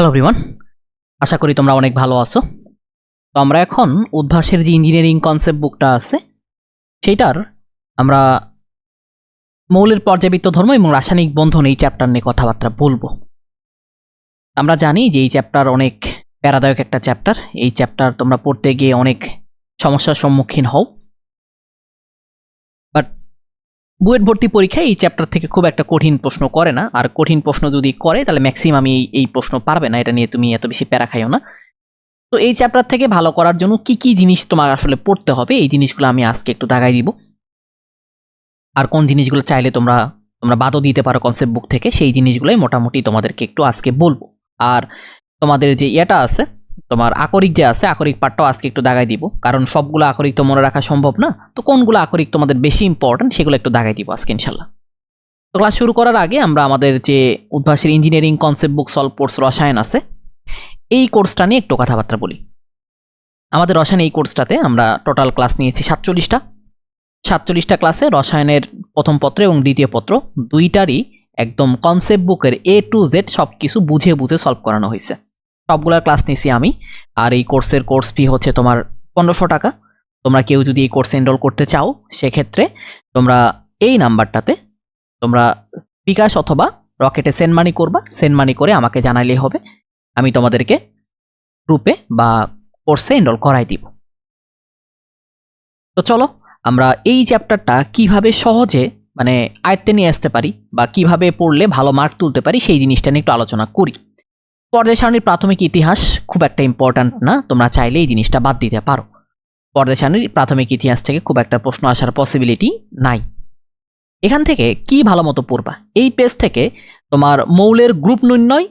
Hello everyone আশা করি তোমরা অনেক ভালো আছো। তো আমরা এখন উদ্ভাসের যে ইঞ্জিনিয়ারিং কনসেপ্ট বুকটা আছে, সেইটার আমরা মৌলের পর্যাবৃত্ত ধর্ম এবং রাসায়নিক বন্ধন এই চ্যাপ্টার নিয়ে কথাবার্তা বলব। আমরা জানি যে এই চ্যাপ্টার অনেক প্যারাদায়ক একটা চ্যাপ্টার এই চ্যাপ্টার তোমরা পড়তে গিয়ে অনেক সমস্যার সম্মুখীন হও বাট বুয়েট ভর্তি পরীক্ষায় এই চ্যাপ্টার থেকে খুব একটা কঠিন প্রশ্ন করে না। আর কঠিন প্রশ্ন যদি করে, তাহলে ম্যাক্সিমাম এই এই প্রশ্ন পারবে না। এটা নিয়ে তুমি এত বেশি প্যারা খাইও না। তো এই চ্যাপ্টার থেকে ভালো করার জন্য কি কি জিনিস তোমার আসলে পড়তে হবে, এই জিনিসগুলো আমি আজকে একটু দাগাই দিব। আর কোন জিনিসগুলো চাইলে তোমরা তোমরা বাদও দিতে পারো কনসেপ্ট বুক থেকে, সেই জিনিসগুলোই মোটামুটি তোমাদেরকে একটু আজকে বলব। আর তোমাদের যে ইয়েটা আছে তোমার আকরিক যে আছে, আকরিক পার্টটাও আজকে একটু দাগাই দিব। কারণ সবগুলো আকরিক তো মনে রাখা সম্ভব না। তো কোনগুলো আকরিক তোমাদের বেশি ইম্পর্টেন্ট সেগুলো একটু দাগাই দিব আজকে ইনশাল্লাহ তো ক্লাস শুরু করার আগে আমরা আমাদের যে উদ্ভাসের engineering concept book solve course রসায়ন আছে, এই কোর্সটা নিয়ে একটু কথাবার্তা বলি। আমাদের রসায়ন এই কোর্সটাতে আমরা টোটাল ক্লাস নিয়েছি সাতচল্লিশটা। সাতচল্লিশটা ক্লাসে রসায়নের প্রথম পত্র এবং দ্বিতীয় পত্র দুইটারই একদম কনসেপ্ট বুকের এ টু জেড সব কিছু বুঝে বুঝে সলভ করানো হয়েছে। সবগুলোর ক্লাস নিয়েছি আমি। আর এই কোর্সের কোর্স ফি হচ্ছে তোমার পনেরোশো টাকা। তোমরা কেউ যদি এই কোর্সে এনরোল করতে চাও, সেক্ষেত্রে তোমরা এই নাম্বারটাতে তোমরা বিকাশ অথবা রকেটে সেন্ড মানি করবা। সেন্ড মানি করে আমাকে জানাইলেই হবে। আমি তোমাদেরকে গ্রুপে বা কোর্সে এনরোল করাই দিব। তো চলো, আমরা এই চ্যাপ্টারটা কীভাবে সহজে মানে আয়ত্তে নিয়ে আসতে পারি বা কীভাবে পড়লে ভালো মার্ক তুলতে পারি, সেই জিনিসটা নিয়ে একটু আলোচনা করি। পর্যায় সারণীর প্রাথমিক ইতিহাস খুব একটা ইম্পর্ট্যান্ট না, তোমরা চাইলে এই জিনিসটা বাদ দিতে পারো। পর্যায় সারণীর প্রাথমিক ইতিহাস থেকে খুব একটা প্রশ্ন আসার পসিবিলিটি নাই। এখান থেকে কি ভালো মতো পড়বা? এই পেজ থেকে তোমার মৌলের গ্রুপ নির্ণয়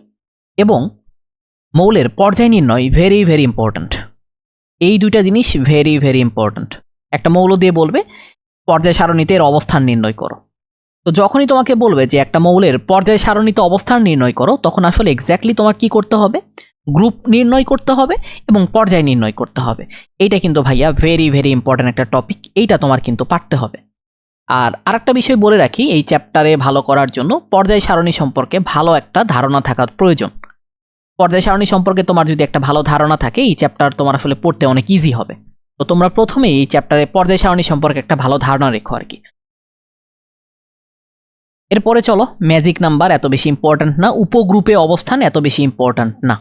এবং মৌলের পর্যায় নির্ণয় ভেরি ভেরি ইম্পর্ট্যান্ট এই দুইটা জিনিস ভেরি ভেরি ইম্পর্ট্যান্ট একটা মৌল দিয়ে বলবে, পর্যায় সারণীতে এর অবস্থান নির্ণয় করো। তো যখনই তোমাকে বলবে যে একটা মৌলের পর্যায় সারণীতে অবস্থান নির্ণয় করো, তখন আসলে এক্স্যাক্টলি তোমার কি করতে হবে? গ্রুপ নির্ণয় করতে হবে এবং পর্যায় নির্ণয় করতে হবে। এইটা কিন্তু ভাইয়া ভেরি ভেরি ইম্পর্ট্যান্ট একটা টপিক এইটা তোমার কিন্তু পারতে হবে। আর আরেকটা বিষয় বলে রাখি, এই চ্যাপ্টারে ভালো করার জন্য পর্যায় সারণী সম্পর্কে ভালো একটা ধারণা থাকার প্রয়োজন। পর্যায় সারণী সম্পর্কে তোমার যদি একটা ভালো ধারণা থাকে, এই চ্যাপ্টার তোমার আসলে পড়তে অনেক ইজি হবে। তো তোমরা প্রথমেই এই চ্যাপ্টারে পর্যায় সারণী সম্পর্কে একটা ভালো ধারণা রেখো আর কি। এরপরে চলো ম্যাজিক নাম্বার এত বেশি ইম্পর্ট্যান্ট না, উপগ্রুপে অবস্থান এত বেশি ইম্পর্ট্যান্ট না।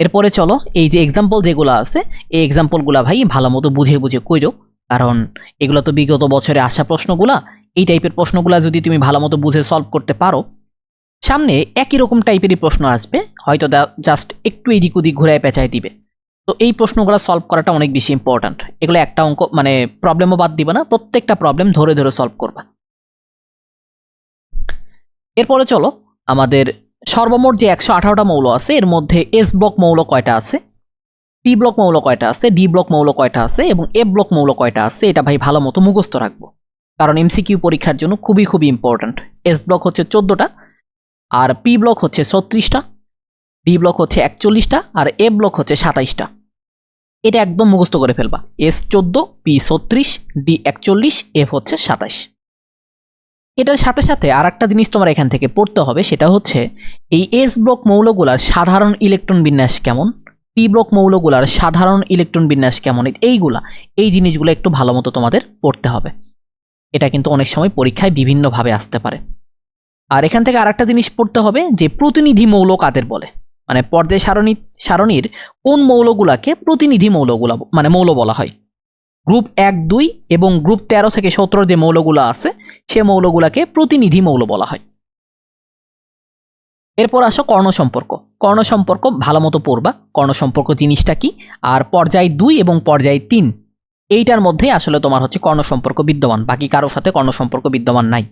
এরপরে চলো, এই যে এক্সাম্পল যেগুলো আছে, এই এক্সাম্পলগুলা ভাই ভালো মতো বুঝে বুঝে কইরো, কারণ এগুলো তো বিগত বছরে আসা প্রশ্নগুলা, এই টাইপের প্রশ্নগুলা যদি তুমি ভালো মতো বুঝে সলভ করতে পারো, সামনে একই রকম টাইপেরই প্রশ্ন আসবে, হয়তো জাস্ট একটু এদিক ওদিক ঘুরায় পেঁচায় দিবে। তো এই প্রশ্নগুলো সলভ করাটা অনেক বেশি ইম্পর্ট্যান্ট এগুলো একটা অঙ্ক মানে প্রবলেমও বাদ দিবে না, প্রত্যেকটা প্রবলেম ধরে ধরে সলভ করবা। এরপরে চলো, আমাদের সর্বমোট যে একশো আঠারোটা মৌল আছে, এর মধ্যে এস ব্লক মৌল কয়টা আছে? পি ব্লক মৌল কয়টা আছে? ডি ব্লক মৌল কয়টা আছে? এবং এ ব্লক মৌল কয়টা আছে? এটা ভাই ভালো মতো মুখস্থ রাখব। কারণ এমসিকিউ পরীক্ষার জন্য খুবই খুবই ইম্পর্ট্যান্ট এস ব্লক হচ্ছে চোদ্দোটা, আর পি ব্লক হচ্ছে ছত্রিশটা ডি ব্লক হচ্ছে একচল্লিশটা, আর এ ব্লক হচ্ছে সাতাইশটা। এটা একদম মুখস্থ করে ফেলবা। এস চোদ্দ পি ছত্রিশ ডি একচল্লিশ এফ হচ্ছে সাতাশ। এটার সাথে সাথে আর একটা জিনিস তোমার এখান থেকে পড়তে হবে, সেটা হচ্ছে এই এস ব্লক মৌলগুলার সাধারণ ইলেকট্রন বিন্যাস কেমন? পি ব্লক মৌলগুলার সাধারণ ইলেকট্রন বিন্যাস কেমন? এইগুলা, এই জিনিসগুলো একটু ভালো মতো তোমাদের পড়তে হবে। এটা কিন্তু অনেক সময় পরীক্ষায় বিভিন্নভাবে আসতে পারে। আর এখান থেকে আরেকটা জিনিস পড়তে হবে যে প্রতিনিধি মৌল কাদের বলে? মানে পর্যায় সারণী, সারণীর কোন মৌলগুলাকে প্রতিনিধি মৌলগুলা মানে মৌল বলা হয়? গ্রুপ এক, দুই এবং গ্রুপ তেরো থেকে সতেরো যে মৌলগুলো আছে, সে মৌলগুলাকে প্রতিনিধি মৌল বলা হয়। এরপর আসো কর্ণ সম্পর্ক। কর্ণ সম্পর্ক ভালো মতো পড়বা। কর্ণ সম্পর্ক জিনিসটা কি? আর পর্যায় দুই এবং পর্যায় তিন, এইটার মধ্যে আসলে তোমার হচ্ছে কর্ণ সম্পর্ক বিদ্যমান। বাকি কারোর সাথে কর্ণ সম্পর্ক বিদ্যমান নাই।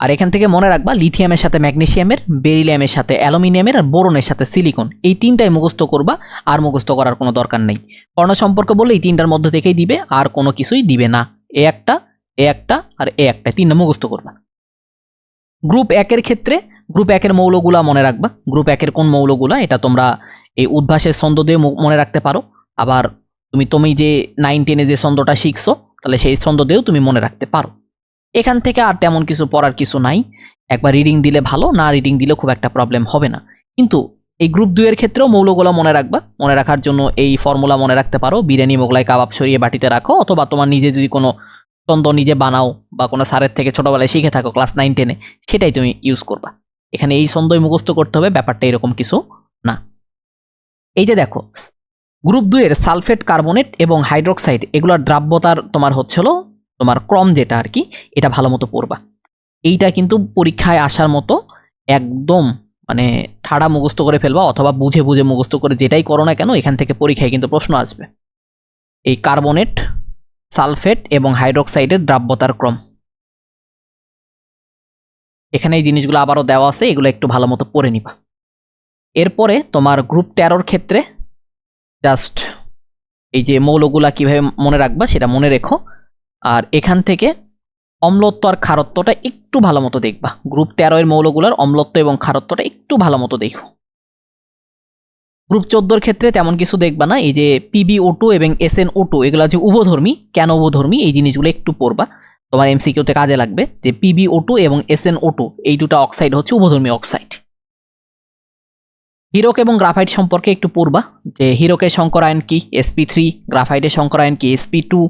আর এখান থেকে মনে রাখবা, লিথিয়ামের সাথে ম্যাগনেসিয়ামের, বেরিলিয়ামের সাথে অ্যালুমিনিয়ামের আর বোরনের সাথে সিলিকন। এই তিনটাই মুখস্থ করবা, আর মুখস্থ করার কোনো দরকার নেই। কর্ণ সম্পর্ক বললে এই তিনটার মধ্যে থেকেই দিবে, আর কোনো কিছুই দিবে না। এ একটা এ একটা, আর এ একটা তিনটা মুখস্থ করবা। গ্রুপ একের ক্ষেত্রে, গ্রুপ একের মৌলগুলা মনে রাখবা। গ্রুপ একের কোন মৌলগুলা, এটা তোমরা এই উদ্ভাসের ছন্দ দিয়ে মনে রাখতে পারো। আবার তুমি তুমি যে নাইন টেনে যে ছন্দটা শিখছো, তাহলে সেই ছন্দ দিয়েও তুমি মনে রাখতে পারো। এখান থেকে আর তেমন কিছু পড়ার কিছু নাই। একবার রিডিং দিলে ভালো, না রিডিং দিলে খুব একটা প্রবলেম হবে না। কিন্তু এই গ্রুপ দুইয়ের ক্ষেত্রেও মৌলগুলো মনে রাখবা। মনে রাখার জন্য এই ফর্মুলা মনে রাখতে পারো। বিরিয়ানি, মোগলাই, কাবাব সরিয়ে বাটিতে রাখো। অথবা তোমার নিজে যদি কোনো তন্দ নিজে বানাও বা কোনো স্যারের থেকে ছোটোবেলায় শিখে থাকো ক্লাস নাইন টেনে সেটাই তুমি ইউজ করবা। এখানে এই ছন্দই মুখস্থ করতে হবে, ব্যাপারটা এরকম কিছু না। এই যে দেখো গ্রুপ দুইয়ের সালফেট, কার্বনেট এবং হাইড্রোক্সাইড এগুলোর দ্রাব্যতার তোমার হচ্ছিল তোমার ক্রম যেটা আর কি এটা ভালো মতো পড়বা। এইটা কিন্তু পরীক্ষায় আসার মতো একদম মানে ঠাড়া মুখস্থ করে ফেলবা অথবা বুঝে বুঝে মুখস্থ করে যেটাই করো না কেন, এখান থেকে পরীক্ষায় কিন্তু প্রশ্ন আসবে। এই কার্বনেট, সালফেট এবং হাইড্রোক্সাইডের দ্রাব্যতার ক্রম। এখানে এই জিনিসগুলো আবারও দেওয়া আছে, এগুলো একটু ভালো মতো পড়ে নিবা। এরপরে তোমার গ্রুপ তেরোর ক্ষেত্রে জাস্ট এই যে মৌলগুলা কীভাবে মনে রাখবা সেটা মনে রেখো। আর এখান থেকে অম্লত্ব আর খারত্বটা একটু ভালো মতো দেখবা। গ্রুপ তেরো এর মৌলগুলোর অম্লত্ব এবং খারত্বটা একটু ভালো মতো দেখো। গ্রুপ চোদ্দোর ক্ষেত্রে তেমন কিছু দেখবা না, এই যে পিবি ও টু এবং এস এন ও টু এগুলো যে উভধর্মী, কেন উভধর্মী, এই জিনিসগুলো একটু পড়বা। তোমার এমসিকিউতে কাজে লাগবে যে পিবি ও টু এবং এস এন ও টু এই দুটো অক্সাইড হচ্ছে উভধর্মী অক্সাইড হিরোক এবং গ্রাফাইট সম্পর্কে একটু পড়বা, যে হিরোকের সংকরায়ন কি? এসপি থ্রি গ্রাফাইটের সংকরায়ন কি? এসপি টু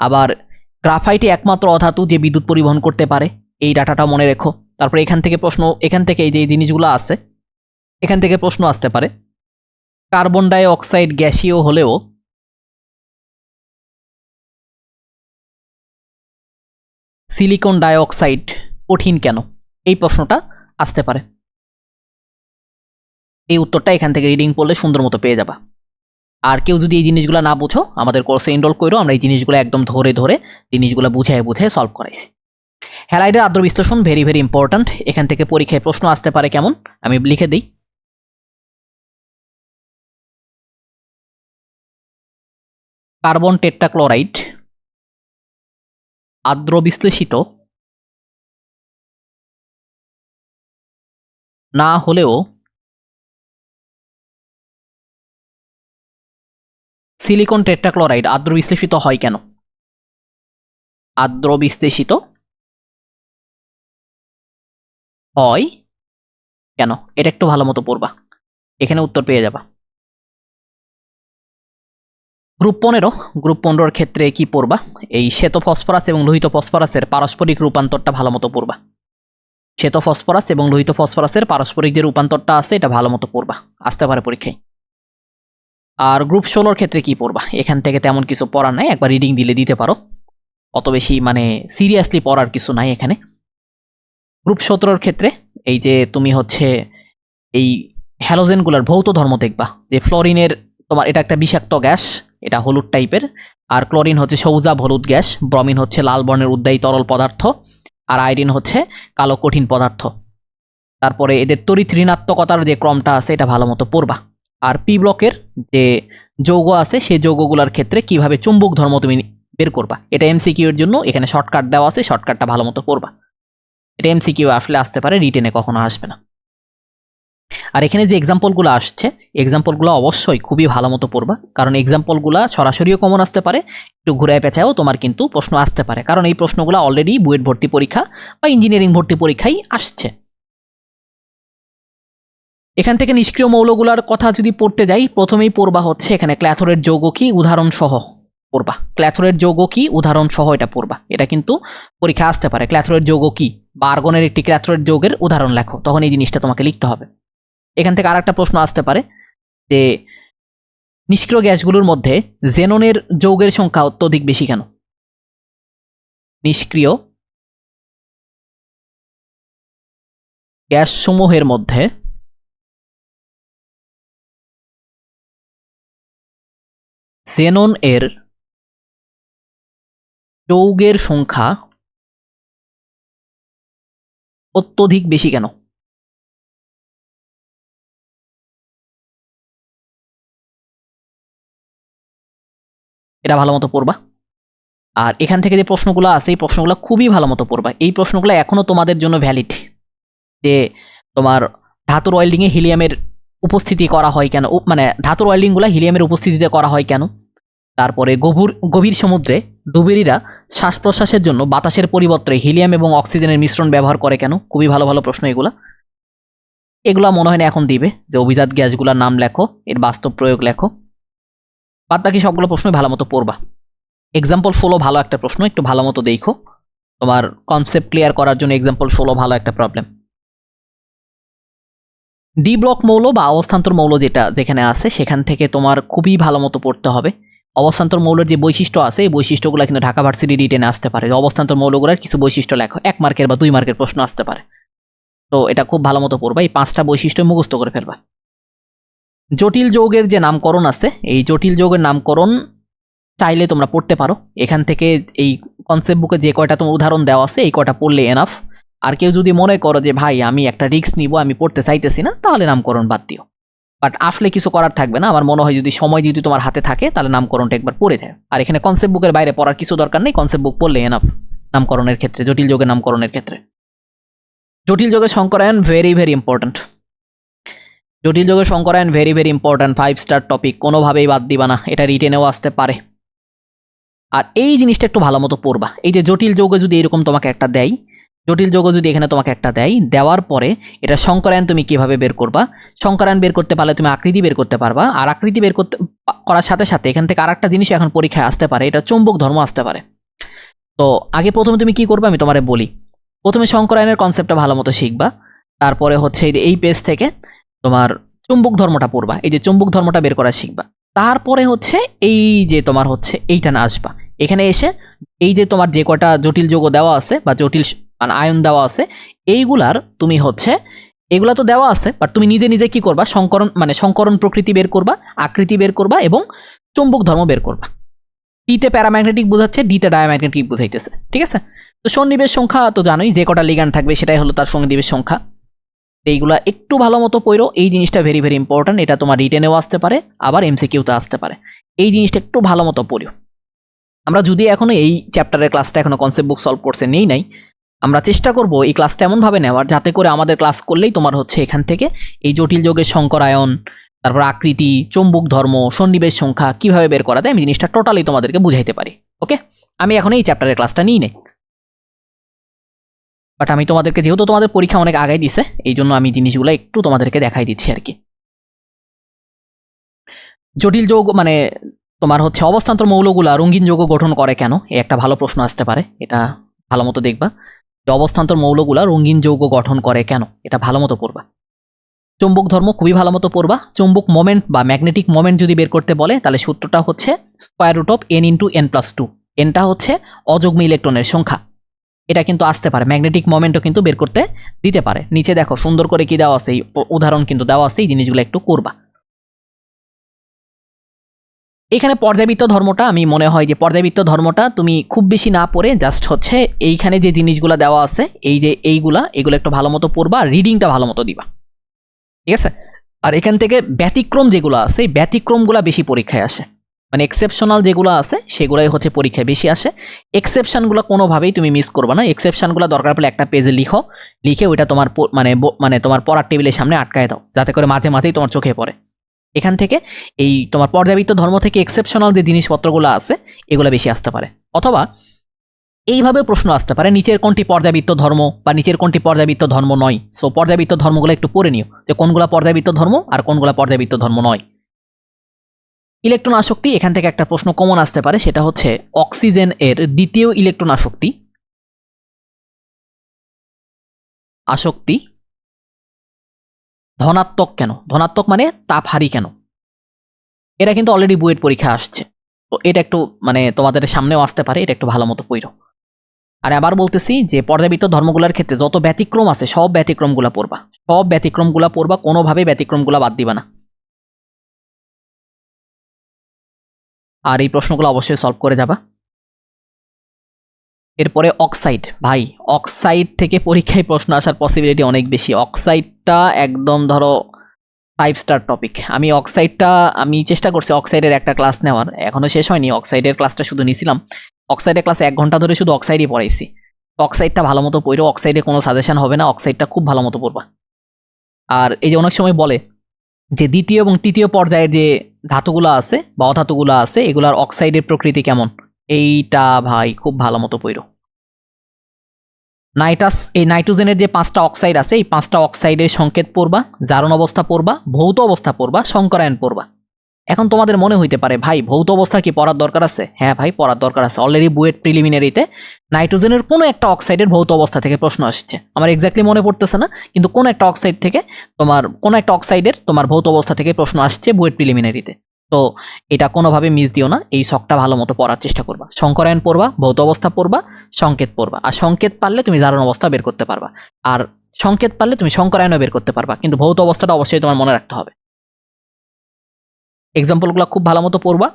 আবার গ্রাফাইটে একমাত্র অধাতু যে বিদ্যুৎ পরিবহন করতে পারে। এই ডাটাটা মনে রেখো। তারপরে এখান থেকে প্রশ্ন, এখান থেকে এই যে জিনিসগুলো আছে, এখান থেকে প্রশ্ন আসতে পারে। কার্বন ডাই অক্সাইড গ্যাসীয় হলেও সিলিকন ডাইঅক্সাইড কঠিন কেন? এই প্রশ্নটা আসতে পারে। এই উত্তরটা এখান থেকে রিডিং পড়লে সুন্দর মতো পেয়ে যাবা। আর কেউ যদি এই জিনিসগুলো না বুঝো, আমাদের কোর্সে এনরোল করো আমরা এই জিনিসগুলো একদম ধরে ধরে জিনিসগুলো বুঝায় বুঝায় সলভ করাইছি। হ্যালাইডের আদ্র বিশ্লেষণ ভেরি ভেরি ইম্পর্ট্যান্ট এখান থেকে পরীক্ষায় প্রশ্ন আসতে পারে কেমন? আমি লিখে দিই। কার্বন টেট্রাক্লোরাইড আদ্র বিশ্লেষিত না হলেও সিলিকন টেট্রাক্লোরাইড আদ্র বিশ্লেষিত হয় কেন? আদ্র বিশ্লেষিত হয় কেন? এটা একটু ভালো মতো পড়বা। এখানে উত্তর পেয়ে যাবা। গ্রুপ পনেরো, গ্রুপ পনেরোর ক্ষেত্রে কি পড়বা? এই শ্বেত ফসফরাস এবং লোহিত ফসফরাসের পারস্পরিক রূপান্তরটা ভালো মতো পড়বা। শ্বেত ফসফরাস এবং লোহিত ফসফরাসের পারস্পরিক যে রূপান্তরটা আছে, এটা ভালো মতো পড়বা। আসতে পারে পরীক্ষায়। আর গ্রুপ ষোলোর ক্ষেত্রে কি পড়বা? এখান থেকে তেমন কিছু পড়ার নাই, একবার রিডিং দিলে দিতে পারো। অত বেশি মানে সিরিয়াসলি পড়ার কিছু নাই এখানে। গ্রুপ সতেরোর ক্ষেত্রে এই যে তুমি হচ্ছে এই হ্যালোজেনগুলোর ভৌত ধর্ম দেখবা, যে ফ্লোরিনের তোমার এটা একটা বিষাক্ত গ্যাস, এটা হলুদ টাইপের আর ক্লোরিন হচ্ছে সৌজাব হলুদ গ্যাস ব্রমিন হচ্ছে লাল বর্ণের উদ্যায়ী তরল পদার্থ, আর আইরিন হচ্ছে কালো কঠিন পদার্থ। তারপরে এদের তড়িৎ ঋণাত্মকতার যে ক্রমটা আছে, এটা ভালো মতো পড়বা। আর পি ব্লকের যে যৌগ আছে সেই যৌগগুলোর ক্ষেত্রে কীভাবে চুম্বক ধর্ম তুমি বের করবা। এটা এমসিকিউ এর জন্য, এখানে শর্টকাট দেওয়া আছে শর্টকাটটা ভালো মতো পড়বা। এটা এমসিকিউ আসলে আসতে পারে রিটেনে কখনো আসবে না। আর এখানে যে এক্সাম্পলগুলো আসছে এক্সাম্পলগুলো অবশ্যই খুবই ভালো মতো পড়বা, কারণ এক্সাম্পলগুলো সরাসরিও কমন আসতে পারে, একটু ঘুরায় পেঁচায়ও তোমার কিন্তু প্রশ্ন আসতে পারে। কারণ এই প্রশ্নগুলো অলরেডি বুয়েট ভর্তি পরীক্ষা বা ইঞ্জিনিয়ারিং ভর্তি পরীক্ষায় আসছে। এখান থেকে নিষ্ক্রিয় মৌলগুলোর কথা যদি পড়তে যাই, প্রথমেই পড়বা হচ্ছে এখানে ক্ল্যাথরের যৌগ কি, উদাহরণ সহ পড়বা। ক্ল্যাথরের যৌগ কি, উদাহরণ সহ এটা পড়বা। এটা কিন্তু পরীক্ষা আসতে পারে। ক্ল্যাথরের যৌগ কি? বা আর্গনের একটি ক্ল্যাথরের যৌগের উদাহরণ লেখো। তখন এই জিনিসটা তোমাকে লিখতে হবে। এখান থেকে আরেকটা প্রশ্ন আসতে পারে যে, নিষ্ক্রিয় গ্যাসগুলোর মধ্যে জেননের যৌগের সংখ্যা অত্যধিক বেশি কেন? নিষ্ক্রিয় গ্যাসসমূহের মধ্যে জেনন এর যৌগের সংখ্যা অত্যধিক বেশি কেন? এটা ভালো মতো পড়বা। আর এখান থেকে যে প্রশ্নগুলো আছে, এই প্রশ্নগুলো খুবই ভালো মতো পড়বা। এই প্রশ্নগুলো এখনও তোমাদের জন্য ভ্যালিড যে তোমার ধাতুর ওয়েল্ডিংয়ে হিলিয়ামের উপস্থিতি করা হয় কেন? মানে ধাতুর ওয়েল্ডিংগুলো হিলিয়ামের উপস্থিতিতে করা হয় কেন? তারপরে গভীর গভীর সমুদ্রে ডুবেরিরা শ্বাস প্রশ্বাসের জন্য বাতাসের পরিবর্তে হিলিয়াম এবং অক্সিজেনের মিশ্রণ ব্যবহার করে কেন? খুবই ভালো ভালো প্রশ্ন এগুলা। এগুলা মনে হয় না এখন দিবে, যে অভিজাত গ্যাসগুলোর নাম লেখো, এর বাস্তব প্রয়োগ লেখো। বাদ বাকি সবগুলো প্রশ্নই ভালো মতো পড়বা। এক্সাম্পল ফলো ভালো একটা প্রশ্ন, একটু ভালো মতো দেখো। তোমার কনসেপ্ট ক্লিয়ার করার জন্য এক্সাম্পল ফলো ভালো একটা প্রবলেম ডি ব্লক মৌল বা অবস্থান্তর মৌল যেটা যেখানে আছে, সেখান থেকে তোমার খুবই ভালো মতো পড়তে হবে। অবস্থান্তর মৌলের যে বৈশিষ্ট্য আছে, এই বৈশিষ্ট্যগুলো কিন্তু ঢাকা ভার্সিটি রিটেনে আসতে পারে। অবস্থান্তর মৌলগুলোর কিছু বৈশিষ্ট্য লেখো। এক মার্কের বা দুই মার্কের প্রশ্ন আসতে পারে। তো এটা খুব ভালো মতো পড়বা। এই পাঁচটা বৈশিষ্ট্য মুখস্থ করে ফেলবা। জটিল যৌগের যে নামকরণ আছে, এই জটিল যৌগের নামকরণ চাইলে তোমরা পড়তে পারো। এখান থেকে এই কনসেপ্ট বুকে যে কয়টা তোমার উদাহরণ দেওয়া আছে, এই কয়টা পড়লে এনাফ আর কেউ যদি মনে করো যে, ভাই, আমি একটা রিস্ক নিব, আমি পড়তে চাইতেছি না, তাহলে নামকরণ বাদ দিও। বাট আসলে কিছু করার থাকবে না। আমার মনে হয় যদি সময় যদি তোমার হাতে থাকে, তাহলে নামকরণটা একবার পড়ে যায় আর এখানে কনসেপ্ট বুকের বাইরে পড়ার কিছু দরকার নেই। কনসেপ্ট বুক পড়লে এনাফ নামকরণের ক্ষেত্রে, জটিল যোগের নামকরণের ক্ষেত্রে। জটিল যোগের সংকরায়ন ভেরি ভেরি ইম্পর্ট্যান্ট জটিল যোগের সংকরায়ন very very important five star topic কোনোভাবেই বাদ দিবা না। এটা রিটেনেও আসতে পারে। আর এই জিনিসটা একটু ভালো মতো পড়বা। এই যে জটিল যোগে যদি এরকম তোমাকে একটা দেয় জটিল যৌগ যদি এখানে তোমাকে একটা দেয়, দেওয়ার পরে এটা সংকরায়ন তুমি কীভাবে বের করবা? সংকরায়ন বের করতে পারলে তুমি আকৃতি বের করতে পারবা, আর আকৃতি বের করতে করার সাথে সাথে এখান থেকে আর একটা জিনিস এখন পরীক্ষায় আসতে পারে, এটা চুম্বক ধর্ম আসতে পারে। তো আগে প্রথমে তুমি কি করবে আমি তোমারে বলি। প্রথমে সংকরায়নের কনসেপ্টটা ভালো মতো শিখবা, তারপরে হচ্ছে এই পেজ থেকে তোমার চুম্বক ধর্মটা পড়বা, এই যে চুম্বক ধর্মটা বের করা শিখবা। তারপরে হচ্ছে এই যে তোমার হচ্ছে এইটা না আসবা। এখানে এসে এই যে তোমার যে কটা জটিল যোগ দেওয়া আছে বা জটিল মানে আয়ন দেওয়া আছে, এইগুলার তুমি হচ্ছে, এগুলা তো দেওয়া আছে বাট তুমি নিজে নিজে কি করবা? সংকরণ মানে সংকরণ প্রকৃতি বের করবা, আকৃতি বের করবা এবং চুম্বক ধর্ম বের করবা। টিতে প্যারাম্যাগনেটিক বোঝাচ্ছে ডিতে ডায়াম্যাগনেটিক বোঝাইতেছে, ঠিক আছে? তো সন্নিবেশ সংখ্যা তো জানোই, যে কটা লিগান থাকবে সেটাই হলো তার সন্নিবেশ সংখ্যা। এইগুলা একটু ভালো মতো পড়ো, এই জিনিসটা ভেরি ভেরি ইম্পর্ট্যান্ট এটা তোমার রিটেনেও আসতে পারে, আবার এমসি এমসিকিউতে আসতে পারে। এই জিনিসটা একটু ভালো মতো পড়ো আমরা যদি এখনও এই চ্যাপ্টারের ক্লাসটা এখনও কনসেপ্ট বুক সলভ করছে, নেই নাই আমরা চেষ্টা করব এই ক্লাসটা এমনভাবে নেওয়ার যাতে করে আমাদের ক্লাস করলেই তোমার হচ্ছে এখান থেকে এই জটিল যোগের সংকরায়ন, তারপর আকৃতি, চৌম্বক ধর্ম, সন্নিবেশ সংখ্যা কীভাবে বের করা যায়, আমি জিনিসটা টোটালি তোমাদেরকে বুঝাইতে পারি ওকে আমি এখন এই চ্যাপ্টারের ক্লাসটা নিই নে। বাট আমি তোমাদেরকে যেহেতু তোমাদের পরীক্ষা অনেক আগাই দিছে, এই জন্য আমি জিনিসগুলো একটু তোমাদেরকে দেখাই দিচ্ছি আর কি। জটিল যোগ মানে তোমার হচ্ছে অবস্থান্তর মৌলগুলা রঙিন যৌগ গঠন করে কেন? একটা ভালো প্রশ্ন আসতে পারে, এটা ভালো মতো দেখবা। যে অবস্থান্তর মৌলগুলা রঙিন যৌগ গঠন করে কেন? এটা ভালো মতো পড়বা। চুম্বক ধর্ম খুবই ভালো মতো পড়বা। চুম্বক মোমেন্ট বা ম্যাগনেটিক মোমেন্ট যদি বের করতে বলে, তাহলে সূত্রটা হচ্ছে square root of N into N plus two এনটা হচ্ছে অযুগ্ম ইলেকট্রনের সংখ্যা। এটা কিন্তু আসতে পারে। ম্যাগনেটিক মোমেন্টও কিন্তু বের করতে দিতে পারে। নিচে দেখো, সুন্দর করে কি দেওয়া আছে? এই উদাহরণ কিন্তু দেওয়া আছে। এই জিনিসগুলো একটু করবা। এখানে পর্যাবৃত্ত ধর্মটা আমি মনে হয় যে পর্যাবৃত্ত ধর্মটা তুমি খুব বেশি না পড়ে জাস্ট হচ্ছে এইখানে যে জিনিসগুলো দেওয়া আছে, এই যে এইগুলা, এগুলো একটু ভালো মতো পড়বা রিডিংটা ভালো মতো দিবা। ঠিক আছে? আর এখান থেকে ব্যতিক্রম যেগুলো আছে, এই ব্যতিক্রমগুলো বেশি পরীক্ষায় আসে। মানে এক্সেপশনাল যেগুলো আছে, সেগুলোই হচ্ছে পরীক্ষায় বেশি আসে। এক্সেপশনগুলো কোনোভাবেই তুমি মিস করবে না। এক্সেপশনগুলো দরকার পড়লে একটা পেজে লিখো, লিখে ওইটা তোমার মানে মানে তোমার পড়ার টেবিলের সামনে আটকায় দাও, যাতে করে মাঝে মাঝেই তোমার চোখে পড়ে। এখান থেকে এই তোমার পর্যাবৃত্ত ধর্ম থেকে এক্সেপশনাল যে জিনিসপত্রগুলো আছে, এগুলো বেশি আসতে পারে। অথবা এইভাবে প্রশ্ন আসতে পারে, নিচের কোনটি পর্যাবৃত্ত ধর্ম বা নিচের কোনটি পর্যাবৃত্ত ধর্ম নয়। সো পর্যাবৃত্ত ধর্মগুলো একটু পড়ে নিও, যে কোনগুলা পর্যাবৃত্ত ধর্ম আর কোনগুলা পর্যাবৃত্ত ধর্ম নয়। ইলেকট্রন আসক্তি এখান থেকে একটা প্রশ্ন কমন আসতে পারে, সেটা হচ্ছে অক্সিজেন এর দ্বিতীয় ইলেকট্রন আসক্তি আসক্তি ধনাত্মক কেন? ধনাত্মক মানে তাপহারি কেন? এটা কিন্তু অলরেডি বুয়েট পরীক্ষা আসছে। তো এটা একটু মানে তোমাদের সামনেও আসতে পারে, এটা একটু ভালো মতো পড়ো। আর আবার বলতেছি যে, পর্যাবৃত্ত ধর্মগুলোর ক্ষেত্রে যত ব্যতিক্রম আছে, সব ব্যতিক্রমগুলা পড়বা। সব ব্যতিক্রমগুলা পড়বা কোনোভাবে ব্যতিক্রমগুলা বাদ দিবা না। আর এই প্রশ্নগুলো অবশ্যই সলভ করে যাবা। এরপরে অক্সাইড ভাই অক্সাইড থেকে পরীক্ষায় প্রশ্ন আসার পসিবিলিটি অনেক বেশি। অক্সাইডটা একদম ধরো ফাইভ স্টার টপিক আমি অক্সাইডটা আমি চেষ্টা করছি অক্সাইডের একটা ক্লাস নেওয়ার। এখনও শেষ হয়নি অক্সাইডের ক্লাসটা শুধু নিয়েছিলাম অক্সাইডের ক্লাসে এক ঘণ্টা ধরে শুধু অক্সাইডই পড়াইছি। অক্সাইডটা ভালো মতো পড়ো অক্সাইডে কোনো সাজেশন হবে না অক্সাইডটা খুব ভালো মতো পড়বা। আর এই যে অনেক সময় বলে যে দ্বিতীয় এবং তৃতীয় পর্যায়ের যে ধাতুগুলো আছে বা অধাতুগুলো আছে, এগুলার অক্সাইডের প্রকৃতি কেমন? এইটা ভাই খুব ভালো মতো পইরো। নাইট্রাস, এই নাইট্রোজেনের যে পাঁচটা অক্সাইড আছে, এই পাঁচটা অক্সাইডের সংকেত পড়বা, জারণ অবস্থা পড়বা, ভৌত অবস্থা পড়বা সংকরায়ন পড়বা। এখন তোমাদের মনে হইতে পারে, ভাই ভৌত অবস্থা কি পড়ার দরকার আছে? হ্যাঁ ভাই, পড়ার দরকার আছে। অলরেডি বুয়েট প্রিলিমিনারিতে নাইট্রোজেনের কোনো একটা অক্সাইডের ভৌত অবস্থা থেকে প্রশ্ন আসছে। আমার এক্স্যাক্টলি মনে পড়তেছে না, কিন্তু কোন একটা অক্সাইড থেকে তোমার, কোন একটা অক্সাইডের তোমার ভৌত অবস্থা থেকে প্রশ্ন আসছে বুয়েট প্রিলিমিনারিতে তো এটা কোনোভাবে মিস দিও না, এই শখটা ভালো মতো পড়ার চেষ্টা করবা। শঙ্করায়ন পড়বা, ভৌত অবস্থা পড়বা, সংকেত পড়বা। আর সংকেত পারলে তুমি দারুণ অবস্থা বের করতে পারবা। আর সংকেত পারলে তুমি শঙ্করায়নও বের করতে পারবা। কিন্তু ভৌত অবস্থাটা অবশ্যই তোমার মনে রাখতে হবে। এক্সাম্পলগুলো খুব ভালো মতো পড়বা।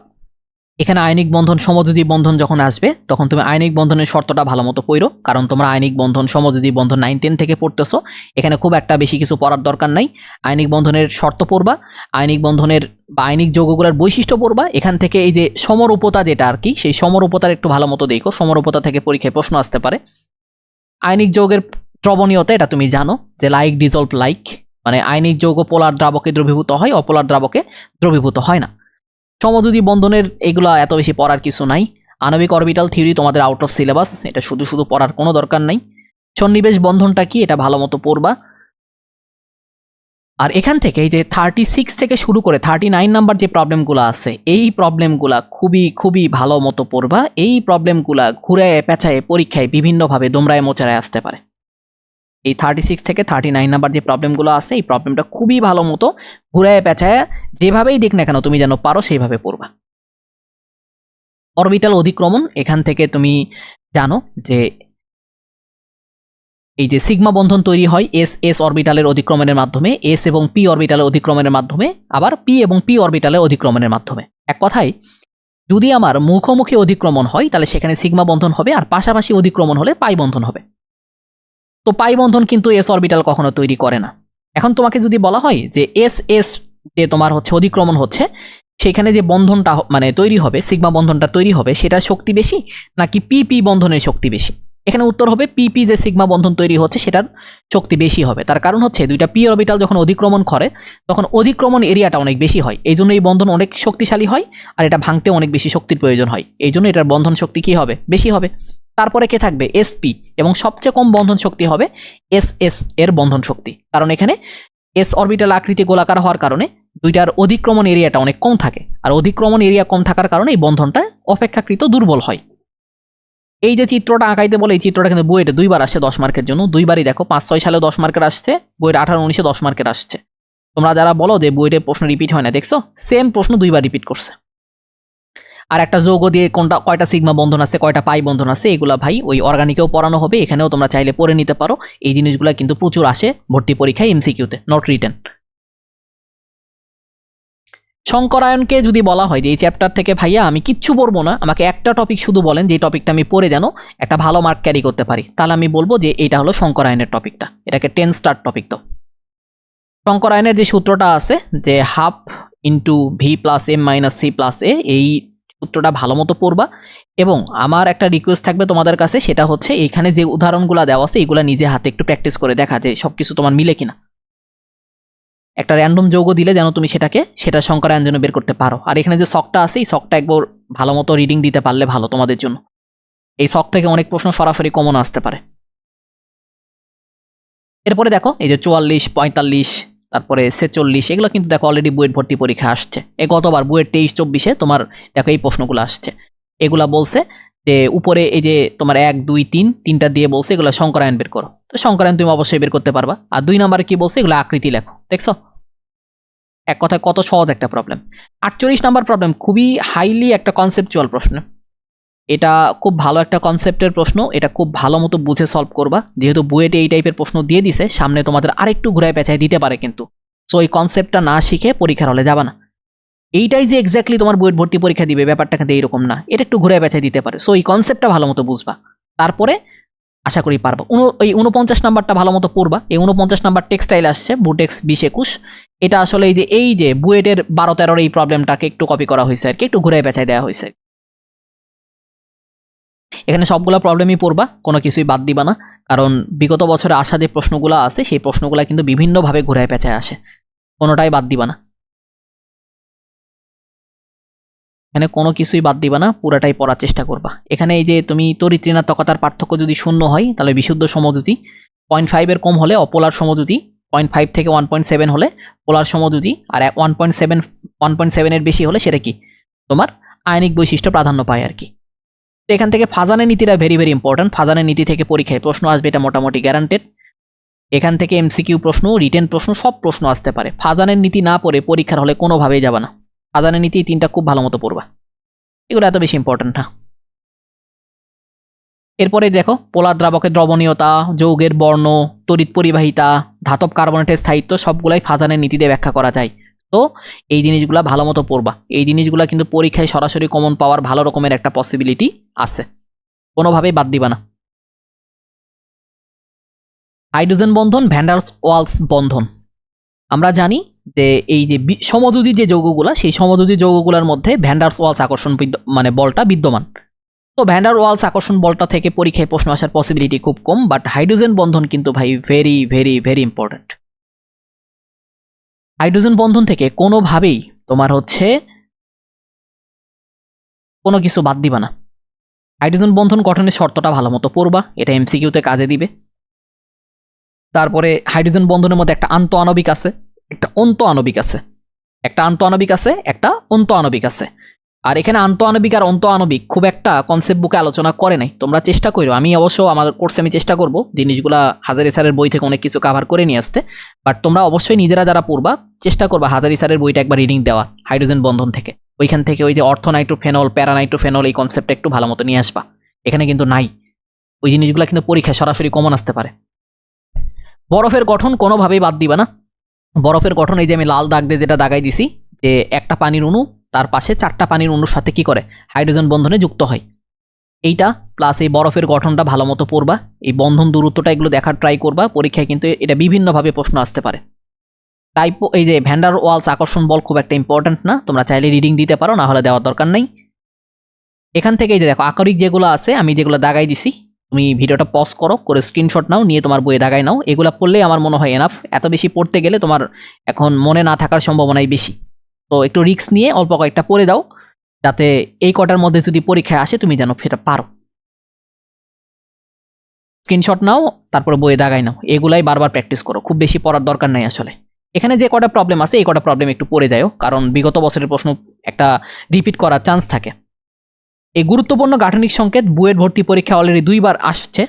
এখানে আয়নিক বন্ধন, সমযোজী বন্ধন যখন আসবে, তখন তুমি আয়নিক বন্ধনের শর্তটা ভালো মতো পড়ো কারণ তোমরা আয়নিক বন্ধন, সমযোজী বন্ধন নাইন টেন থেকে পড়তেছো। এখানে খুব একটা বেশি কিছু পড়ার দরকার নাই। আয়নিক বন্ধনের শর্ত পড়বা। আয়নিক বন্ধনের বা আয়নিক যৌগগুলোর বৈশিষ্ট্য পড়বা। এখান থেকে এই যে সমরূপতা যেটা আর কি, সেই সমরূপতার একটু ভালো মতো দেখো। সমরূপতা থেকে পরীক্ষায় প্রশ্ন আসতে পারে। আয়নিক যৌগের দ্রবণীয়তা এটা তুমি জানো, যে লাইক ডিজলভ লাইক মানে আয়নিক যৌগ পোলার দ্রাবকে দ্রবীভূত হয়, অপোলার দ্রাবকে দ্রবীভূত হয় না। সমযোজী বন্ধনের এগুলা এত বেশি পড়ার কিছু নাই। আণবিক অরবিটাল থিওরি তোমাদের আউট অফ সিলেবাস এটা শুধু শুধু পড়ার কোনো দরকার নাই। সন্নিবেশ বন্ধনটা কি, এটা ভালো মতো পড়বা। আর এখান থেকে এই যে থার্টি সিক্স থেকে শুরু করে থার্টি নাইন নাম্বার যে প্রবলেমগুলো আছে, এই প্রবলেমগুলা খুবই খুবই ভালো মতো পড়বা। এই প্রবলেমগুলা ঘুরে, পেঁচায়, পরীক্ষায় বিভিন্নভাবে দোমরায় মোচারায় আসতে পারে। এই থার্টি সিক্স থেকে থার্টি নাইন নাম্বার যে প্রবলেমগুলো আছে, এই প্রবলেমটা খুবই ভালো মতো ঘুরায় পেঁচায়, যেভাবেই দেখ না কেন তুমি যেন পারো সেইভাবে পড়বা। অরবিটাল অধিক্রমণ, এখান থেকে তুমি জানো যে এই যে সিগমা বন্ধন তৈরি হয় এস এস অরবিটালের অধিক্রমণের মাধ্যমে এস এবং পি অরবিটালের অধিক্রমণের মাধ্যমে, আবার পি এবং পি অরবিটালের অধিক্রমণের মাধ্যমে। এক কথায়, যদি আমার মুখোমুখি অধিক্রমণ হয়, তাহলে সেখানে সিগমা বন্ধন হবে, আর পাশাপাশি অধিক্রমণ হলে পাই বন্ধন হবে। তো পাই বন্ধন কিন্তু এস অরবিটাল কখনো তৈরি করে না। এখন তোমাকে যদি বলা হয় যে এস এস যে তোমার হচ্ছে অধিক্রমণ হচ্ছে, সেখানে যে বন্ধনটা মানে তৈরি হবে সিগমা বন্ধনটা তৈরি হবে, সেটার শক্তি বেশি নাকি পি পি বন্ধনের শক্তি বেশি? এখানে উত্তর হবে পি পি যে সিগমা বন্ধন তৈরি হচ্ছে, সেটার শক্তি বেশি হবে। তার কারণ হচ্ছে দুইটা পি অরবিটাল যখন অধিক্রমণ করে, তখন অধিক্রমণ এরিয়াটা অনেক বেশি হয়। এই জন্য এই বন্ধন অনেক শক্তিশালী হয় আর এটা ভাঙতে অনেক বেশি শক্তির প্রয়োজন হয়। এই জন্য এটার বন্ধন শক্তি কি হবে? বেশি হবে। তারপরে কে থাকবে? এসপি এবং সবচেয়ে কম বন্ধন শক্তি হবে এস এস এর বন্ধন শক্তি। কারণ এখানে এস অরবিটাল আকৃতি গোলাকার হওয়ার কারণে দুইটার অধিক্রমণ এরিয়াটা অনেক কম থাকে। আর অধিক্রমণ এরিয়া কম থাকার কারণে এই বন্ধনটা অপেক্ষাকৃত দুর্বল হয়। এই যে চিত্রটা আঁকাইতে বলে, এই চিত্রটা কিন্তু বইয়েটা দুইবার আসছে দশ মার্কের জন্য। দুইবারই দেখো, পাঁচ, ছয় সালে দশ মার্কের আসছে, বইয়ের আঠারো, উনিশে দশ মার্কের আসছে। তোমরা যারা বলো যে বইয়ের প্রশ্ন রিপিট হয় না, দেখছ? সেম প্রশ্ন দুইবার রিপিট করছে। আর একটা যৌগ দিয়ে কোনটা, কয়টা সিগমা বন্ধন আছে, কয়টা পাই বন্ধন আছে, এগুলা ভাই ওই অর্গানিকেও পড়ানো হবে, এখানেও তোমরা চাইলে পড়ে নিতে পারো। এই জিনিসগুলো কিন্তু প্রচুর আসে ভর্তি পরীক্ষায় এমসিকিউতে নট রিটেন শঙ্করায়নকে যদি বলা হয় যে এই চ্যাপ্টার থেকে ভাইয়া আমি কিচ্ছু পড়ব না, আমাকে একটা টপিক শুধু বলেন যে টপিকটা আমি পড়ে যেন একটা ভালো মার্ক ক্যারি করতে পারি, তাহলে আমি বলব যে এটা হলো শঙ্করায়নের টপিকটা এটাকে টেন স্টার টপিক তো শঙ্করায়নের যে সূত্রটা আছে, যে half into V plus M minus C plus A এই সূত্রটা ভালো মতো পড়বা। এবং আমার একটা রিকোয়েস্ট থাকবে তোমাদের কাছে, সেটা হচ্ছে এখানে যে উদাহরণগুলো দেওয়া আছে, এগুলো নিজে হাতে একটু প্র্যাকটিস করে দেখা যে সব কিছু তোমার মিলে কিনা। একটা র্যান্ডম যৌগ দিলে যেন তুমি সেটাকে, সেটা সংকরায়ন বের করতে পারো। আর এখানে যে শখটা আছে, এই শখটা একবার ভালো মতো রিডিং দিতে পারলে ভালো তোমাদের জন্য। এই শখ থেকে অনেক প্রশ্ন সরাসরি কমন আসতে পারে। এরপরে দেখো, এই যে চুয়াল্লিশ, পঁয়তাল্লিশ তারপরে ছেচল্লিশ, এগুলো কিন্তু দেখো অলরেডি বুয়েট ভর্তি পরীক্ষা আসছে। এ গতবার বুয়েট তেইশ, চব্বিশে তোমার দেখো এই প্রশ্নগুলো আসছে। এগুলা বলছে যে উপরে এই যে তোমার এক, দুই, তিন, তিনটা দিয়ে বলছে এগুলো সংকরায়ন বের করো। তো সংকরায়ন তুমি অবশ্যই বের করতে পারবা। আর দুই নম্বরে কি বলছে? এগুলো আকৃতি লেখো, দেখছ? এক কথায় কত সহজ একটা প্রবলেম আটচল্লিশ নাম্বার প্রবলেম খুবই হাইলি একটা কনসেপচুয়াল প্রশ্ন। এটা খুব ভালো একটা কনসেপ্টের প্রশ্ন, এটা খুব ভালো মতো বুঝে সলভ করবা। যেহেতু বুয়েটে এই টাইপের প্রশ্ন দিয়ে দিছে, সামনে তোমাদের আরেকটু ঘুরায় পেঁচায় দিতে পারে কিন্তু। সো এই কনসেপ্টটা না শিখে পরীক্ষার হলে যাবা না। এইটাই যে এক্স্যাক্টলি তোমার বুয়েট ভর্তি পরীক্ষা দিবে, ব্যাপারটা কিন্তু এইরকম না। এটা একটু ঘুরে পেঁচায় দিতে পারে। সো এই কনসেপ্টটা ভালো মতো বুঝবা। তারপরে আশা করি পারবা। এই উনপঞ্চাশ নাম্বারটা ভালো মতো পড়বা। এই উনপঞ্চাশ নাম্বার টেক্সটাইল আসছে বুটেক্স বিশ একুশ। এটা আসলে এই যে এই যে বুয়েটের বারো তেরোর এই প্রবলেমটাকে একটু কপি করা হয়েছে আর কি, একটু ঘুরে পেঁচায় দেওয়া হয়েছে। এখানে সবগুলো প্রবলেমই পড়বা, কোনো কিছুই বাদ দিবা না। কারণ বিগত বছরে আসা যে প্রশ্নগুলো আছে, সেই প্রশ্নগুলো কিন্তু বিভিন্নভাবে ঘুরায় পেঁচায় আসে। কোনোটাই বাদ দিবা না। এখানে কোনো কিছুই বাদ দিবা না, পুরাটাই পড়ার চেষ্টা করবা। এখানে এই যে তুমি তড়িৎ ঋণাত্মকতার পার্থক্য যদি শূন্য হয়, তাহলে বিশুদ্ধ সমযোজী। পয়েন্ট ফাইভের কম হলে অপোলার সমযোজী পয়েন্ট ফাইভ থেকে ওয়ান পয়েন্ট সেভেন হলে পোলার সমযোজী, আর one point seven one point সেভেনের বেশি হলে সেটা কি? তোমার আয়নিক বৈশিষ্ট্য প্রাধান্য পায় আর কি। তো এখান থেকে ফাজানের নীতিটা ভেরি ভেরি ইম্পর্টেন্ট ফাজানের নীতি থেকে পরীক্ষায় প্রশ্ন আসবে, এটা মোটামুটি গ্যারান্টেড এখান থেকে এমসিকিউ প্রশ্ন রিটেন প্রশ্ন, সব প্রশ্ন আসতে পারে। ফাজানের নীতি না পড়ে পরীক্ষার হলে কোনোভাবেই যাবে না। ফাজানের নীতি তিনটা খুব ভালো মতো পড়বা। এগুলো এত বেশি ইম্পর্টেন্ট না। এরপরে দেখো, পোলার দ্রাবকের দ্রবণীয়তা, যৌগের বর্ণ, তড়িৎ পরিবাহিতা, ধাতব কার্বনেটের স্থায়িত্ব, সবগুলাই ফাজানের নীতিতে ব্যাখ্যা করা যায়। তো এই জিনিসগুলো ভালো মতো পড়বা। এই জিনিসগুলো কিন্তু পরীক্ষায় সরাসরি কমন পাওয়ার ভালো রকমের একটা পসিবিলিটি আছে। কোনোভাবেই বাদ দিবা না। হাইড্রোজেন বন্ধন, ভ্যান্ডার্স ওয়ালস বন্ধন। আমরা জানি যে এই যে সমযোজী যে যৌগগুলা, সেই সমযোজী যৌগগুলোর মধ্যে ভ্যান্ডার্স ওয়ালস আকর্ষণ মানে বলটা বিদ্যমান। তো ভ্যান্ডার ওয়ালস আকর্ষণ বলটা থেকে পরীক্ষায় প্রশ্ন আসার পসিবিলিটি খুব কম বাট হাইড্রোজেন বন্ধন কিন্তু ভাই very very very important hydrogen বন্ধন থেকে কোনোভাবেই তোমার হচ্ছে কোনো কিছু বাদ দিবা না। হাইড্রোজেন বন্ধন গঠনের শর্তটা ভালো মতো পড়বা, এটা এমসিকিউতে কাজে দিবে। তারপরে হাইড্রোজেন বন্ধনের মধ্যে একটা আন্ত আণবিক আছে, একটা অন্ত আণবিক আছে। একটা আন্ত আণবিক আছে, একটা অন্ত আণবিক আছে। আর এখানে আন্ত আণবিক আর অন্ত আণবিক খুব একটা কনসেপ্ট বুকে আলোচনা করে নাই। তোমরা চেষ্টা করো আমি অবশ্য আমার কোর্সে আমি চেষ্টা করব। জিনিসগুলা হাজারি স্যারের বই থেকে অনেক কিছু কাভার করে নিয়ে আসতে। বাট তোমরা অবশ্যই নিজেরা যারা পড়বা, চেষ্টা করবা হাজারি স্যারের বইটা একবার রিডিং দেওয়া হাইড্রোজেন বন্ধন থেকে। ওইখান থেকে ওই যে অর্থনাইট্রোফেনল প্যারানাইট্রোফেনল এই কনসেপ্টটা একটু ভালো মতো নিয়ে আসবা। এখানে কিন্তু নাই। ওই জিনিসগুলো কিন্তু পরীক্ষায় সরাসরি কমন আসতে পারে। বরফের গঠন কোনোভাবেই বাদ দিবা না। বরফের গঠন এই যে আমি লাল দাগ দিয়ে যেটা দাগাই দিছি, যে একটা পানির অণু তার পাশে চারটা পানির অণুর সাথে কি করে? হাইড্রোজেন বন্ধনে যুক্ত হয়। এইটা প্লাস এই বরফের গঠনটা ভালো মতো পড়বা, এই বন্ধন দূরত্বটা এগুলো দেখার ট্রাই করবা, পরীক্ষায় কিন্তু এটা বিভিন্নভাবে প্রশ্ন আসতে পারে। টাইপ এই যে ভ্যান্ডার ওয়ালস আকর্ষণ বল খুব একটা ইম্পর্ট্যান্ট না, তোমরা চাইলে রিডিং দিতে পারো না হলে দেওয়ার দরকার নেই। এখান থেকে এই যে দেখো, আকরিক যেগুলো আছে, আমি যেগুলো দাগাই দিছি, তুমি ভিডিওটা পজ করো, করে স্ক্রিনশট নাও, নিয়ে তোমার বইয়ে দাগাই নাও। এগুলো পড়লেই আমার মনে হয় এনাফ এত বেশি পড়তে গেলে তোমার এখন মনে না থাকার সম্ভাবনাই বেশি। তো একটু রিস্ক নিয়ে অল্প কয়েকটা পড়ে দাও, যাতে এই কটার মধ্যে যদি পরীক্ষায় আসে তুমি যেন সেটা পারো। স্ক্রিনশট নাও, তারপরে বইয়ে দাগাই নাও। এগুলাই বারবার প্র্যাকটিস করো, খুব বেশি পড়ার দরকার নাই আসলে। এখানে যে কটা প্রবলেম আছে, এই কটা প্রবলেম একটু পড়ে যাও কারণ বিগত বছরের প্রশ্ন একটা রিপিট করার চান্স থাকে। এই গুরুত্বপূর্ণ গাঠনিক সংকেত, বুয়েট ভর্তি পরীক্ষা অলরেডি দুইবার আসছে।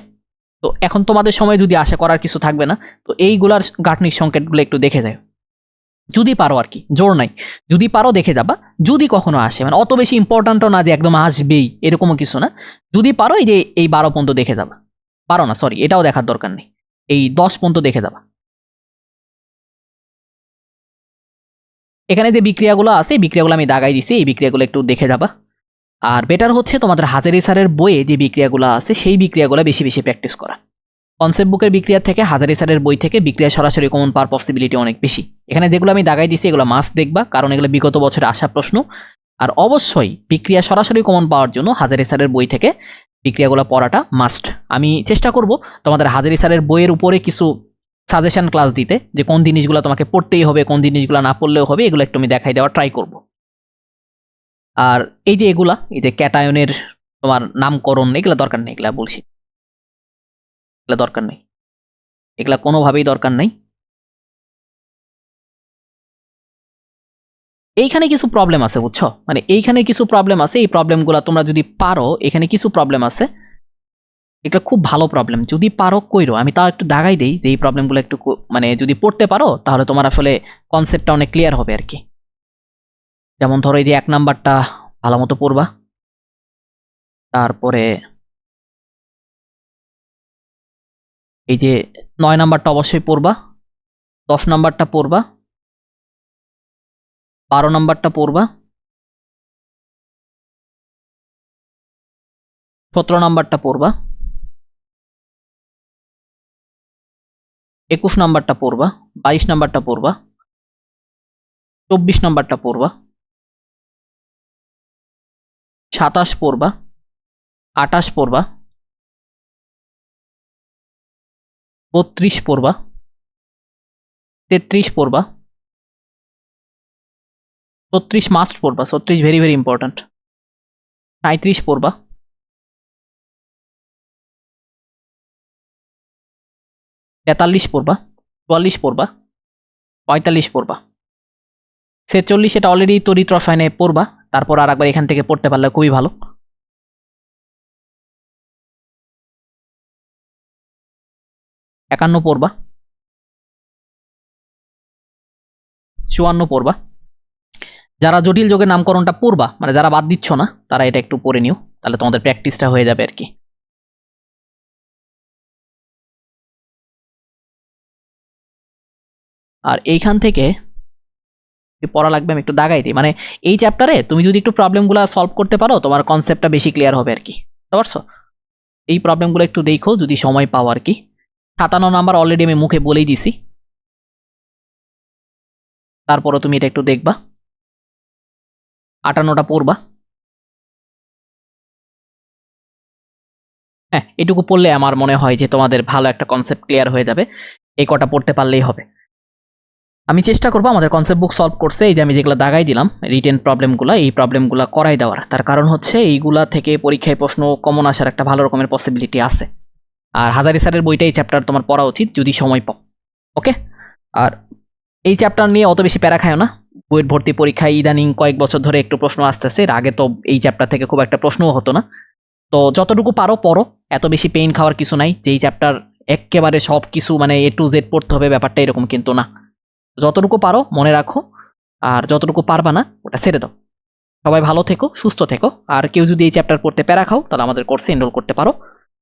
তো এখন তোমাদের সময় যদি আশা করার কিছু থাকবে না, তো এইগুলার গাঠনিক সংকেতগুলো একটু দেখে যাও যদি পারো আর কি, জোর নাই। যদি পারো দেখে যাবা। যদি কখনো আসে মানে অত বেশি ইম্পর্ট্যান্টও না যে একদম আসবেই, এরকমও কিছু না। যদি পারো এই যে এই বারো পর্যন্ত দেখে যাবা। পারো না সরি এটাও দেখার দরকার নেই। এই দশ পর্যন্ত দেখে যাবা। এখানে যে বিক্রিয়াগুলো আছে বিক্রিয়াগুলো আমি দাগাই দিছি, এই বিক্রিয়াগুলো একটু দেখে যাবা। আর বেটার হচ্ছে তোমাদের হাজারি স্যারের বইয়ে যে বিক্রিয়াগুলো আছে, সেই বিক্রিয়াগুলো বেশি বেশি প্র্যাকটিস করা। কনসেপ্ট বুকের বিক্রিয়ার থেকে, হাজারি স্যারের বই থেকে বিক্রিয়া সরাসরি কমন পাওয়ার পসিবিলিটি অনেক বেশি। এখানে যেগুলো আমি দাগাই দিছি, এগুলো মাস্ট দেখবা, কারণ এগুলো বিগত বছরে আসা প্রশ্ন। আর অবশ্যই বিক্রিয়া সরাসরি কমন পাওয়ার জন্য হাজারি স্যারের বই থেকে বিক্রিয়াগুলো পড়াটা মাস্ট আমি চেষ্টা করব তোমাদের হাজারি স্যারের বইয়ের উপরে কিছু সাজেশন ক্লাস দিতে, যে কোন জিনিসগুলো তোমাকে পড়তেই হবে, কোন জিনিসগুলো না পড়লেও হবে, এগুলো একটু আমি দেখাই দেওয়ার ট্রাই করব। আর এই যে এগুলা, এই যে ক্যাটায়নের তোমার নামকরণ, এগুলা দরকার নেই, এগুলো বলছি। এগুলা দরকার নেই। এগুলা কোনোভাবেই দরকার নেই। এইখানে কিছু প্রবলেম আছে, বুঝছ? মানে এইখানে কিছু প্রবলেম আছে, এই প্রবলেমগুলো তোমরা যদি পারো, এখানে কিছু প্রবলেম আছে। এটা খুব ভালো প্রবলেম যদি পারো, কইরো। আমি তাও একটু দাগাই দেই যে এই প্রবলেমগুলো একটু মানে যদি পড়তে পারো, তাহলে তোমার আসলে কনসেপ্টটা অনেক ক্লিয়ার হবে আর কি। যেমন ধরো এই যে এক নাম্বারটা ভালো মতো পড়বা। তারপরে এই যে নয় নাম্বারটা অবশ্যই পড়বা, দশ নাম্বারটা পড়বা, বারো নাম্বারটা পড়বা, সতেরো নাম্বারটা পড়বা, একুশ নাম্বারটা পড়বা, বাইশ নাম্বারটা পড়বা, চব্বিশ নাম্বারটা পড়বা, সাতাশ পড়বা আটাশ পড়বা বত্রিশ পড়বা। তেত্রিশ পড়বা। ছত্রিশ মাস্ট পড়বা, ছত্রিশ ভেরি ভেরি ইম্পর্ট্যান্ট সাঁত্রিশ পড়বা। তেতাল্লিশ পড়বা, চুয়াল্লিশ পড়বা, পঁয়তাল্লিশ পড়বা। ছেচল্লিশ এটা অলরেডি তরিত রসায়নে পড়বা, তারপর আর একবার এখান থেকে পড়তে পারলে খুবই ভালো। একান্ন পড়বা। চুয়ান্ন পড়বা। যারা জটিল যোগের নামকরণটা পড়বা মানে যারা বাদ দিচ্ছ না, তারা এটা একটু পড়ে নিও, তাহলে তোমাদের প্র্যাকটিসটা হয়ে যাবে আর কি। আর এইখান থেকে পড়া লাগবে আমি একটু দাগাই দিই। মানে এই চ্যাপ্টারে তুমি যদি একটু প্রবলেমগুলো সলভ করতে পারো, তোমার কনসেপ্টটা বেশি ক্লিয়ার হবে আর কি। বুঝতে পারছ? এই প্রবলেমগুলো একটু দেখো, যদি সময় পাও আর কি। সাতান্ন নাম্বার অলরেডি আমি মুখে বলেই দিছি। তারপরও তুমি এটা একটু দেখবা। আটান্নটা পড়বা। হ্যাঁ এটুকু পড়লে আমার মনে হয় যে তোমাদের ভালো একটা কনসেপ্ট ক্লিয়ার হয়ে যাবে। এই কটা পড়তে পারলেই হবে। আমি চেষ্টা করব আমাদের কনসেপ্ট বুক সলভ করছে এই যে আমি যেগুলো দাগাই দিলাম রিটেন প্রবলেমগুলো এই প্রবলেমগুলো করাই দেওয়ার। তার কারণ হচ্ছে এইগুলা থেকে পরীক্ষায় প্রশ্ন কমন আসার একটা ভালো রকমের পসিবিলিটি আছে। আর হাজারি স্যারের বইটাই চ্যাপ্টার তোমার পড়া উচিত, যদি সময় পাও ওকে আর এই চ্যাপ্টার নিয়ে অত বেশি প্যারা খায় না। বইয়ের ভর্তি পরীক্ষায় ইদানিং কয়েক বছর ধরে একটু প্রশ্ন আসতেছে, এর আগে তো এই চ্যাপ্টার থেকে খুব একটা প্রশ্নও হতো না। তো যতটুকু পারো, পড়ো, এত বেশি পেইন খাওয়ার কিছু নাই যেই চ্যাপ্টার একেবারে সব কিছু মানে এ টু জেড পড়তে হবে ব্যাপারটা এরকম কিন্তু না। যতটুকু পারো, মনে রাখো, আর যতটুকু পারবা না, ওটা ছেড়ে দাও। সবাই ভালো থেকো, সুস্থ থেকো, আর কেউ যদি এই চ্যাপ্টার পড়তে প্যারা খাও, তাহলে আমাদের কোর্সে এনরোল করতে পারো।